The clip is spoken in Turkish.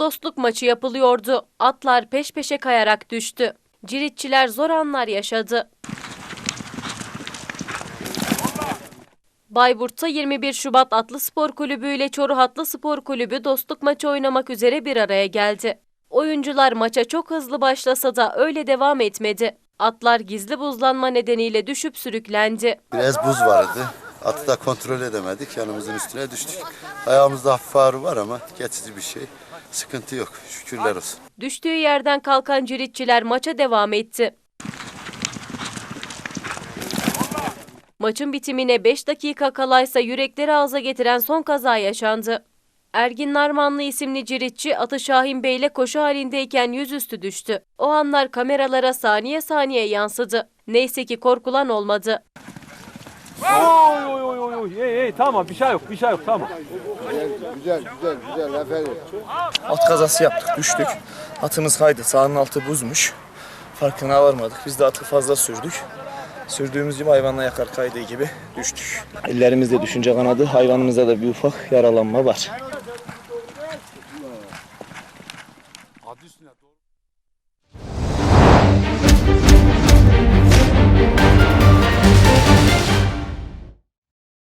Dostluk maçı yapılıyordu. Atlar peş peşe kayarak düştü. Ciritçiler zor anlar yaşadı. Bayburt'ta 21 Şubat Atlı Spor Kulübü ile Çoruh Atlı Spor Kulübü dostluk maçı oynamak üzere bir araya geldi. Oyuncular maça çok hızlı başlasa da öyle devam etmedi. Atlar gizli buzlanma nedeniyle düşüp sürüklendi. Biraz buz vardı. Atı da kontrol edemedik. Yanımızın üstüne düştük. Ayağımızda hafif ağrı var ama geçici bir şey. Sıkıntı yok. Şükürler olsun. Düştüğü yerden kalkan ciritçiler maça devam etti. Maçın bitimine 5 dakika kalaysa yürekleri ağza getiren son kaza yaşandı. Ergin Narmanlı isimli ciritçi atı Şahin Bey ile koşu halindeyken yüzüstü düştü. O anlar kameralara saniye saniye yansıdı. Neyse ki korkulan olmadı. Oy Uy, iyi iyi tamam bir şey yok bir şey yok tamam. Güzel güzel güzel efendim. At kazası yaptık düştük. Atımız kaydı sahanın altı buzmuş. Farkına varmadık. Biz de atı fazla sürdük. Sürdüğümüz gibi hayvanla yakar kaydığı gibi düştük. Ellerimizde düşünce kanadı, hayvanımızda da bir ufak yaralanma var.